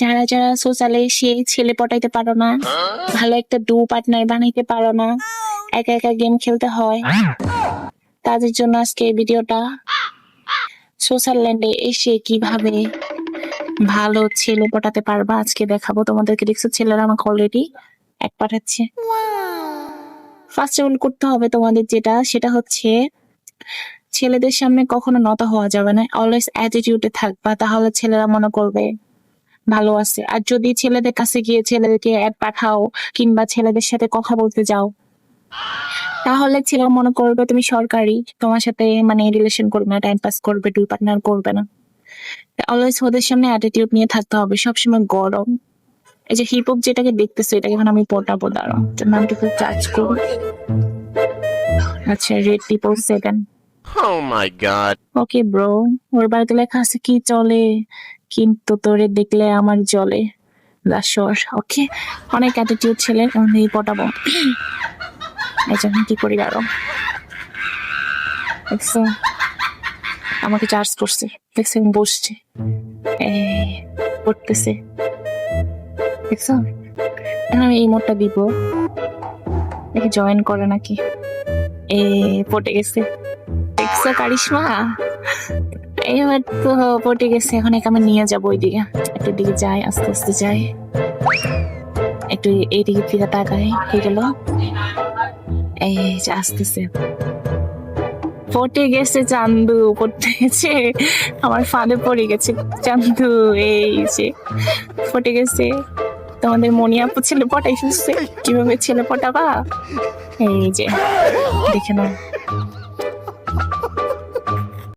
যারা যারা সোশ্যালে সে ছেলে পটাইতে পারো না, ভালো একটা ডু পার্টনার বানাইতে পারো না, একা একা গেম খেলতে হয়, তাদের জন্য আজকে এই ভিডিওটা। ল্যান্ডে এসে কীভাবে ভালো ছেলে পটাতে পারবা আজকে দেখাবো। তোমাদেরকে দেখছ ছেলেরা আমাকে অলরেডি এক পাঠাচ্ছে। ফার্স্ট অল করতে হবে তোমাদের যেটা, সেটা হচ্ছে ছেলেদের সামনে কখনো নত হওয়া যাবে না। অলওয়েজ অ্যাটিটিউডে থাকবা, তাহলে ছেলেরা মনে করবে ভালো আছে। আর যদি ছেলেদের কাছে গিয়ে ছেলেদেরকে অ্যাড পাঠাও কিংবা ছেলেদের সাথে কথা বলতে যাও তাহলে ছেলেরা মনে করবে তুমি সরকারি তোমার সাথে মানে রিলেশন করবে না টাইম পাস করবে দুই পার্টনার করবে না। অলওয়েজ ওদের সামনে অ্যাটিটিউড নিয়ে থাকতে হবে সবসময় গরম। এই যে হিপ হপ যেটাকে দেখতেছে এটাকে এখন আমি পটাবো জন্য আমি একটু চার্জ করব আচ্ছা red triple seven Oh my god. Okay bro ওর বাড়িতে লেখা আছে কি চলে? কিন্তু তোরে দেখলে আমার জলে দাসর ওকে? অনেক অ্যাটিটিউড ছেলে আমি পটাবো। এই জন্য কি করি আরও আমাকে চার্জ করছে। দেখছ, আমি বসছে। এই পড়তেছে দেখছ? আমি এই মোডটা দিব। দেখি জয়েন করে নাকি। এ পটে গেছে। দেখছ, কারিশমা? এবার তো পটে গেছে, এখন একে আমি নিয়ে যাব ওইদিকে। একটু দিকে যাই, আস্তে আস্তে যাই। একটু এইদিকে দিকে তাকাই, হয়ে গেল। এই যে আসতেছে। পটে গেছে চান্দু, পড়তে গেছে আমার ফাঁদে পড়ে গেছে চান্দু, এই যে। পটে গেছে। তোমাদের মনি আপু ছেলে পটাই ফেলছে। কীভাবে ছেলে পটাবা? এই যে, দেখে নাও।